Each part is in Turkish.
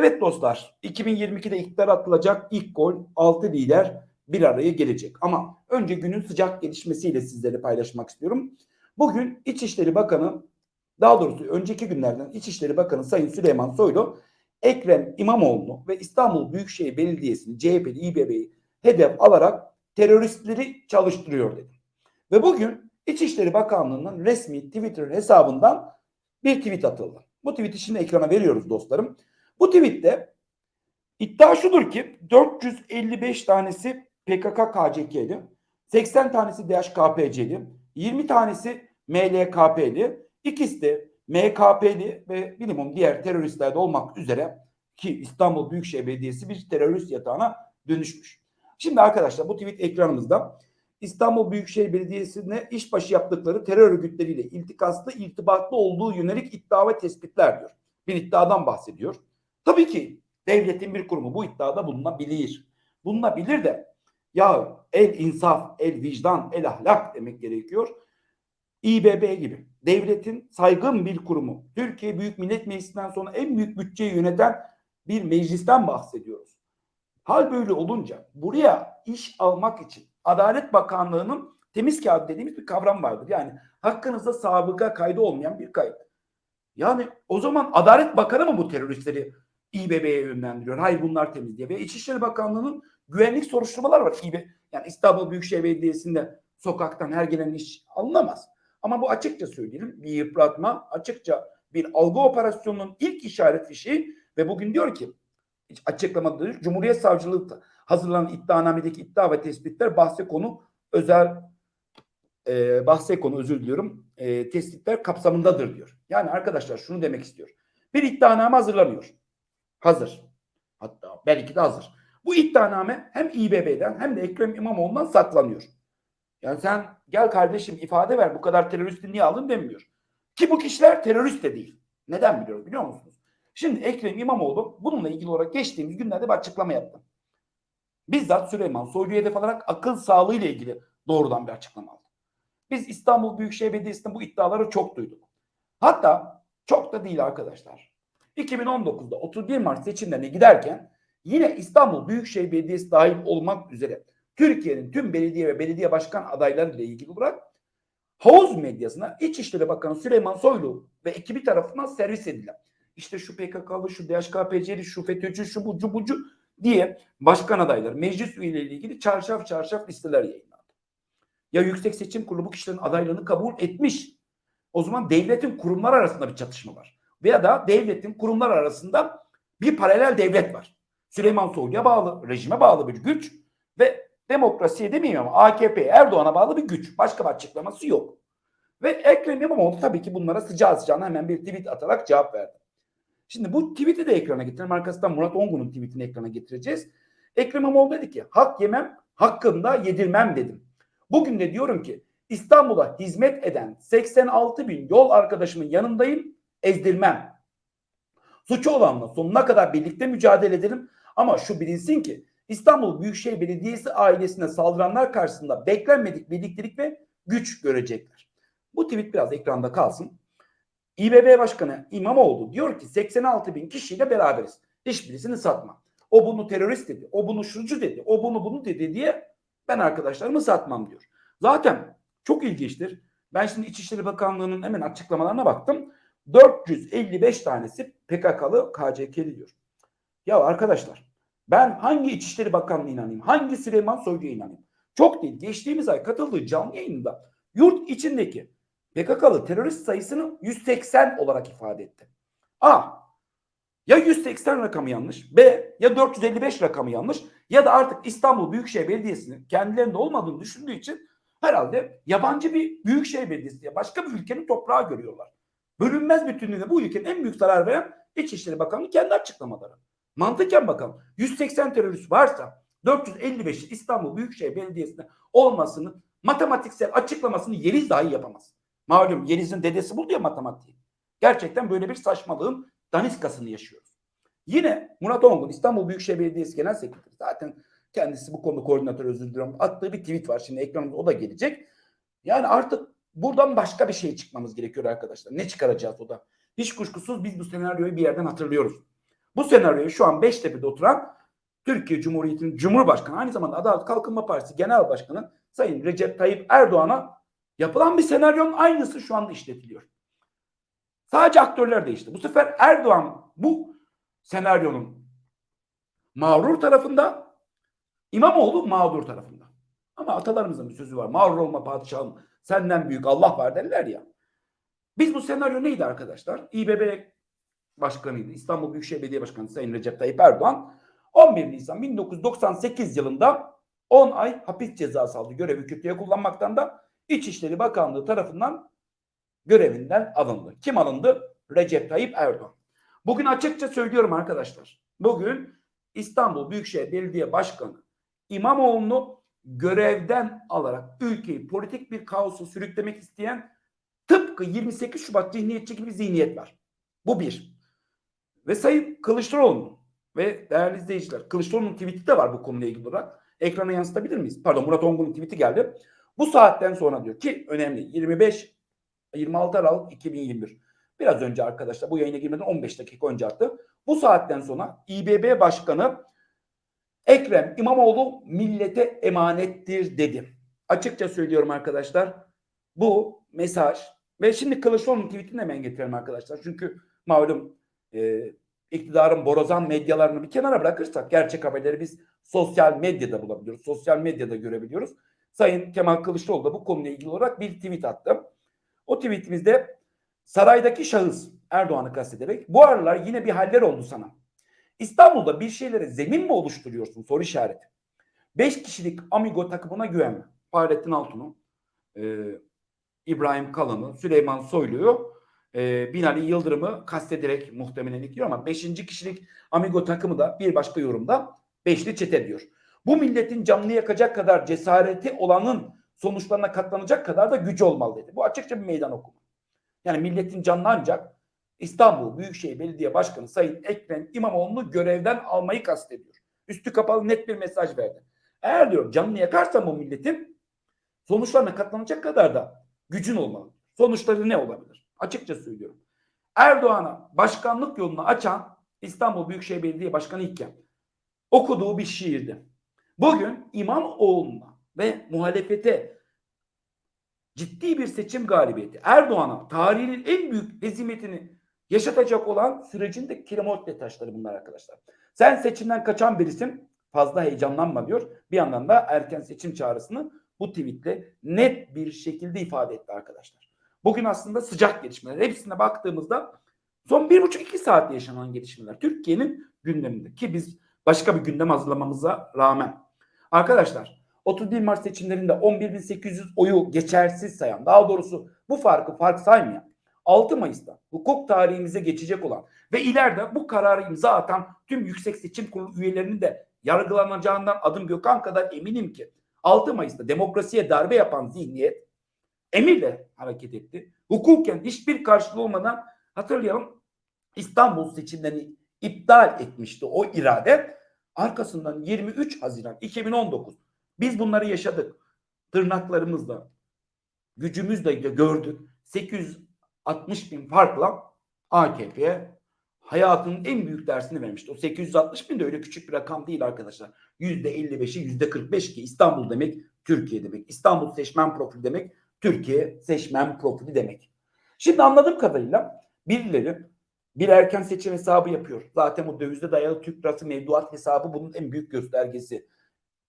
Evet dostlar 2022'de iktidar atılacak ilk gol 6 lider bir araya gelecek. Ama önce günün sıcak gelişmesiyle sizlere paylaşmak istiyorum. Bugün İçişleri Bakanı daha doğrusu önceki günlerden İçişleri Bakanı Sayın Süleyman Soylu Ekrem İmamoğlu'nu ve İstanbul Büyükşehir Belediyesi'ni CHP'li İBB'yi hedef alarak teröristleri çalıştırıyor dedi. Ve bugün İçişleri Bakanlığı'nın resmi Twitter hesabından bir tweet atıldı. Bu tweet'i şimdi ekrana veriyoruz dostlarım. Bu tweette iddia şudur ki 455 tanesi PKK KCK'li, 80 tanesi DHKPC'li, 20 tanesi MLKP'li, ikisi de MKP'li ve minimum diğer teröristlerde olmak üzere ki İstanbul Büyükşehir Belediyesi bir terörist yatağına dönüşmüş. Şimdi arkadaşlar bu tweet ekranımızda İstanbul Büyükşehir Belediyesi'ne işbaşı yaptıkları terör örgütleriyle iltikaslı, irtibatlı olduğu yönelik iddia ve tespitler diyor. Bir iddiadan bahsediyor. Tabii ki devletin bir kurumu bu iddiada bulunabilir. Bulunabilir de ya el insaf, el vicdan, el ahlak demek gerekiyor. İBB gibi devletin saygın bir kurumu. Türkiye Büyük Millet Meclisi'nden sonra en büyük bütçeyi yöneten bir meclisten bahsediyoruz. Hal böyle olunca buraya iş almak için Adalet Bakanlığı'nın temiz kağıt dediğimiz bir kavram vardır. Yani hakkınızda sabıka kaydı olmayan bir kayıt. Yani o zaman Adalet Bakanı mı bu teröristleri İBB'ye yönlendiriyor? Hayır bunlar temiz diye. Ve İçişleri Bakanlığı'nın güvenlik soruşturmalar var. İB, yani İstanbul Büyükşehir Belediyesi'nde sokaktan her gelen iş alınamaz. Ama bu açıkça söyleyelim bir yıpratma, açıkça bir algı operasyonunun ilk işaret fişi ve bugün diyor ki açıklamada diyor, Cumhuriyet Savcılığı hazırlanan iddianamedeki iddia ve tespitler bahse konu özel e, bahse konu özür diliyorum e, tespitler kapsamındadır diyor. Yani arkadaşlar şunu demek istiyor. Bir iddianame hazırlanıyor. Hazır. Hatta belki de hazır. Bu iddianame hem İBB'den hem de Ekrem İmamoğlu'ndan saklanıyor. Yani sen gel kardeşim ifade ver bu kadar teröristi niye aldın demiyor. Ki bu kişiler terörist de değil. Neden biliyorum biliyor musunuz? Şimdi Ekrem İmamoğlu bununla ilgili olarak geçtiğimiz günlerde bir açıklama yaptı. Bizzat Süleyman Soylu'yu hedef alarak akıl sağlığı ile ilgili doğrudan bir açıklama aldı. Biz İstanbul Büyükşehir Belediyesi'nde bu iddiaları çok duyduk. Hatta çok da değil arkadaşlar. 2019'da 31 Mart seçimlerine giderken yine İstanbul Büyükşehir Belediyesi dahil olmak üzere Türkiye'nin tüm belediye ve belediye başkan adayları ile ilgili olarak havuz medyasına İçişleri Bakanı Süleyman Soylu ve ekibi tarafından servis edilen işte şu PKK'lı, şu DHKPC'li, şu FETÖ'cü, şu bucu bucu diye başkan adayları, meclis üyeleriyle ilgili çarşaf çarşaf listeler yayınlandı. Ya Yüksek Seçim Kurulu bu kişilerin adaylığını kabul etmiş. O zaman devletin kurumlar arasında bir çatışma var. Veya da devletin kurumlar arasında bir paralel devlet var. Süleyman Soylu'ya bağlı, rejime bağlı bir güç ve demokrasiye demeyeyim ama AKP, Erdoğan'a bağlı bir güç. Başka bir açıklaması yok. Ve Ekrem İmamoğlu tabii ki bunlara sıcağı sıcağına hemen bir tweet atarak cevap verdi. Şimdi bu tweet'i de ekrana getirelim. Arkasından Murat Ongun'un tweetini ekrana getireceğiz. Ekrem İmamoğlu dedi ki hak yemem, hakkında yedirmem dedim. Bugün de diyorum ki İstanbul'a hizmet eden 86 bin yol arkadaşımın yanındayım, ezdirmem. Suçu olanla sonuna kadar birlikte mücadele edelim. Ama şu bilinsin ki İstanbul Büyükşehir Belediyesi ailesine saldıranlar karşısında beklenmedik birliktelik ve güç görecekler. Bu tweet biraz ekranda kalsın. İBB Başkanı İmamoğlu diyor ki 86 bin kişiyle beraberiz. Hiçbirisini satma. O bunu terörist dedi. O bunu şucu dedi. O bunu bunu dedi diye ben arkadaşlarımı satmam diyor. Zaten çok ilginçtir. Ben şimdi İçişleri Bakanlığı'nın hemen açıklamalarına baktım. 455 tanesi PKK'lı KCK'li diyor. Ya arkadaşlar ben hangi İçişleri Bakanlığı'na inanayım? Hangi Süleyman Soylu'ya inanayım? Çok değil. Geçtiğimiz ay katıldığı canlı yayında yurt içindeki PKK'lı terörist sayısını 180 olarak ifade etti. A. Ya 180 rakamı yanlış. B. Ya 455 rakamı yanlış. Ya da artık İstanbul Büyükşehir Belediyesi'nin kendilerinde olmadığını düşündüğü için herhalde yabancı bir Büyükşehir Belediyesi diye başka bir ülkenin toprağı görüyorlar. Bölünmez bütünlüğüne bu ülkenin en büyük zarar veren İçişleri Bakanlığı kendi açıklamaları. Mantıken bakalım 180 terörist varsa 455 İstanbul Büyükşehir Belediyesi'nde olmasını matematiksel açıklamasını Yeliz dahi yapamaz. Malum Yeliz'in dedesi buldu ya matematiği. Gerçekten böyle bir saçmalığın daniskasını yaşıyoruz. Yine Murat Ongun İstanbul Büyükşehir Belediyesi Genel Sekreteri zaten kendisi bu konuda koordinatör özür diliyorum. Attığı bir tweet var şimdi ekranımda o da gelecek. Yani artık buradan başka bir şey çıkmamız gerekiyor arkadaşlar. Ne çıkaracağız o da? Hiç kuşkusuz biz bu senaryoyu bir yerden hatırlıyoruz. Bu senaryoya şu an Beştepe'de oturan Türkiye Cumhuriyeti'nin Cumhurbaşkanı aynı zamanda Adalet Kalkınma Partisi Genel Başkanı Sayın Recep Tayyip Erdoğan'a yapılan bir senaryonun aynısı şu anda işletiliyor. Sadece aktörler değişti. Bu sefer Erdoğan bu senaryonun mağrur tarafında, İmamoğlu mağdur tarafında. Ama atalarımızın bir sözü var. Mağrur olma padişahım senden büyük Allah var derler ya. Biz bu senaryo neydi arkadaşlar? İBB Başkanıydı. İstanbul Büyükşehir Belediye Başkanı Sayın Recep Tayyip Erdoğan 11 Nisan 1998 yılında 10 ay hapis cezası aldı. Görevi kötüye kullanmaktan da İçişleri Bakanlığı tarafından görevinden alındı. Kim alındı? Recep Tayyip Erdoğan. Bugün açıkça söylüyorum arkadaşlar. Bugün İstanbul Büyükşehir Belediye Başkanı İmamoğlu'nu görevden alarak ülkeyi politik bir kaosu sürüklemek isteyen tıpkı 28 Şubat zihniyetçi gibi zihniyet var. Bu bir. Ve Sayın Kılıçdaroğlu ve değerli izleyiciler Kılıçdaroğlu'nun tweet'i de var bu konuyla ilgili olarak. Ekrana yansıtabilir miyiz? Pardon Murat Ongun'un tweet'i geldi. Bu saatten sonra diyor ki önemli 25 26 Aralık 2021. Biraz önce arkadaşlar bu yayına girmeden 15 dakika önce attı. Bu saatten sonra İBB Başkanı Ekrem İmamoğlu millete emanettir dedi. Açıkça söylüyorum arkadaşlar. Bu mesaj ve şimdi Kılıçdaroğlu'nun tweetini hemen getirelim arkadaşlar. Çünkü malum e, iktidarın borazan medyalarını bir kenara bırakırsak gerçek haberleri biz sosyal medyada bulabiliyoruz. Sosyal medyada görebiliyoruz. Sayın Kemal Kılıçdaroğlu da bu konuyla ilgili olarak bir tweet attı. O tweetimizde saraydaki şahıs Erdoğan'ı kastederek bu aralar yine bir haller oldu sana. İstanbul'da bir şeylere zemin mi oluşturuyorsun? Soru işareti. Beş kişilik Amigo takımına güvenme. Fahrettin Altun'u, e, İbrahim Kalın'ı, Süleyman Soylu'yu, e, Binali Yıldırım'ı kastederek muhtemelen ekliyor ama beşinci kişilik Amigo takımı da bir başka yorumda beşli çete diyor. Bu milletin canını yakacak kadar cesareti olanın sonuçlarına katlanacak kadar da gücü olmalı dedi. Bu açıkça bir meydan okuma. Yani milletin canını ancak İstanbul Büyükşehir Belediye Başkanı Sayın Ekrem İmamoğlu'nu görevden almayı kastediyor. Üstü kapalı net bir mesaj verdi. Eğer diyor canını yakarsan bu milletin sonuçlarına katlanacak kadar da gücün olmalı. Sonuçları ne olabilir? Açıkça söylüyorum. Erdoğan'a başkanlık yolunu açan İstanbul Büyükşehir Belediye Başkanı iken okuduğu bir şiirdi. Bugün İmamoğlu'na ve muhalefete ciddi bir seçim galibiyeti Erdoğan'a tarihinin en büyük hezimetini yaşatacak olan sürecin de kilometre taşları bunlar arkadaşlar. Sen seçimden kaçan birisin fazla heyecanlanma diyor. Bir yandan da erken seçim çağrısını bu tweetle net bir şekilde ifade etti arkadaşlar. Bugün aslında sıcak gelişmeler. Hepsine baktığımızda son bir buçuk iki saatte yaşanan gelişmeler. Türkiye'nin gündeminde ki biz başka bir gündem hazırlamamıza rağmen. Arkadaşlar 31 Mart seçimlerinde 11.800 oyu geçersiz sayan daha doğrusu bu farkı fark saymayan 6 Mayıs'ta hukuk tarihimize geçecek olan ve ileride bu kararı imza atan tüm Yüksek Seçim Kurulu üyelerinin de yargılanacağından adım Gökhan kadar eminim ki 6 Mayıs'ta demokrasiye darbe yapan zihniyet emirle hareket etti. Hukuken hiçbir karşılığı olmadan hatırlayalım İstanbul seçimlerini iptal etmişti o irade. Arkasından 23 Haziran 2019 biz bunları yaşadık. Tırnaklarımızla, gücümüzle gördük. 860 bin farkla AKP'ye hayatının en büyük dersini vermişti. O 860 bin de öyle küçük bir rakam değil arkadaşlar. %55'i %45 ki İstanbul demek Türkiye demek. İstanbul seçmen profili demek Türkiye seçmen profili demek. Şimdi anladığım kadarıyla birileri bir erken seçim hesabı yapıyor. Zaten o dövizde dayalı Türk lirası mevduat hesabı bunun en büyük göstergesi.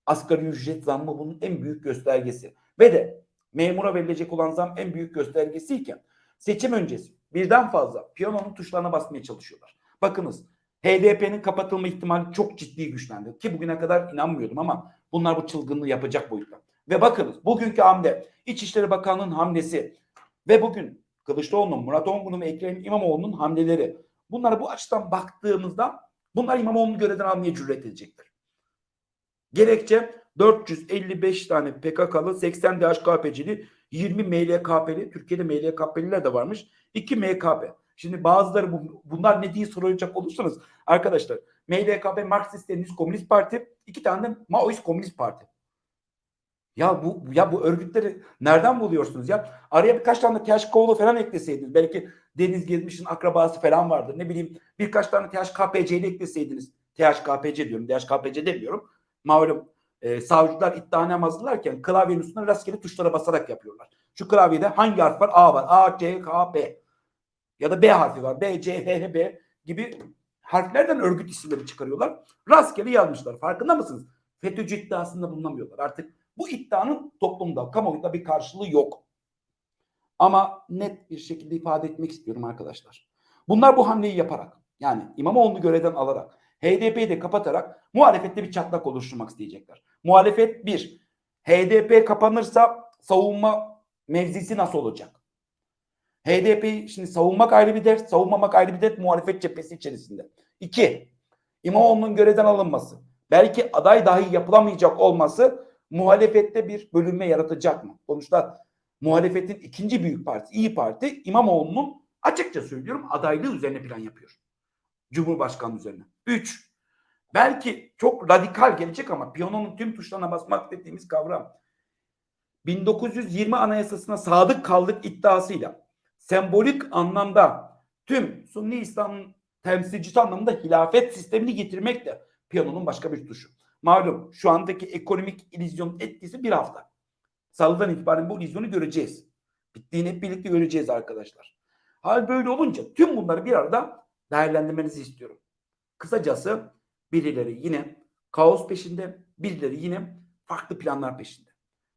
Asgari ücret zammı bunun en büyük göstergesi. Ve de memura verilecek olan zam en büyük göstergesiyken seçim öncesi birden fazla piyanonun tuşlarına basmaya çalışıyorlar. Bakınız HDP'nin kapatılma ihtimali çok ciddi güçlendi. Ki bugüne kadar inanmıyordum ama bunlar bu çılgınlığı yapacak boyutta. Ve bakınız bugünkü hamle İçişleri Bakanlığı'nın hamlesi ve bugün Kılıçdaroğlu'nun, Murat Ongun'un ve Ekrem İmamoğlu'nun hamleleri. Bunlara bu açıdan baktığımızda bunlar İmamoğlu'nu görevden almaya cüret edecektir. Gerekçe 455 tane PKK'lı, 80 DHKP'cili, 20 MLKP'li, Türkiye'de MLKP'liler de varmış. 2 MKP. Şimdi bazıları bu, bunlar ne diye soracak olursanız arkadaşlar MLKP Marksist Leninist Komünist Parti, iki tane de Maoist Komünist Parti. Ya bu ya bu örgütleri nereden buluyorsunuz ya? Araya birkaç tane THKOğlu falan ekleseydiniz. Belki Deniz Gezmiş'in akrabası falan vardır. Ne bileyim birkaç tane THKPC'li ekleseydiniz. THKPC diyorum. THKPC demiyorum. Malum e, savcılar iddianame hazırlarken klavyenin üstüne rastgele tuşlara basarak yapıyorlar. Şu klavyede hangi harf var? A var. A, C, K, B. Ya da B harfi var. B, C, H, B gibi harflerden örgüt isimleri çıkarıyorlar. Rastgele yazmışlar. Farkında mısınız? FETÖ'cü iddiasında bulunamıyorlar. Artık bu iddianın toplumda, kamuoyunda bir karşılığı yok. Ama net bir şekilde ifade etmek istiyorum arkadaşlar. Bunlar bu hamleyi yaparak yani İmamoğlu'nu görevden alarak HDP'yi de kapatarak muhalefette bir çatlak oluşturmak isteyecekler. Muhalefet bir, HDP kapanırsa savunma mevzisi nasıl olacak? HDP şimdi savunmak ayrı bir dert, savunmamak ayrı bir dert muhalefet cephesi içerisinde. İki, İmamoğlu'nun görevden alınması. Belki aday dahi yapılamayacak olması muhalefette bir bölünme yaratacak mı? Sonuçta muhalefetin ikinci büyük partisi İyi Parti İmamoğlu'nun açıkça söylüyorum adaylığı üzerine plan yapıyor. Cumhurbaşkanı üzerine. Üç, belki çok radikal gelecek ama piyanonun tüm tuşlarına basmak dediğimiz kavram 1920 anayasasına sadık kaldık iddiasıyla sembolik anlamda tüm Sunni İslam'ın temsilcisi anlamında hilafet sistemini getirmek de piyanonun başka bir tuşu. Malum şu andaki ekonomik illüzyonun etkisi bir hafta. Salıdan itibaren bu illüzyonu göreceğiz. Bittiğini hep birlikte göreceğiz arkadaşlar. Hal böyle olunca tüm bunları bir arada değerlendirmenizi istiyorum. Kısacası birileri yine kaos peşinde, birileri yine farklı planlar peşinde.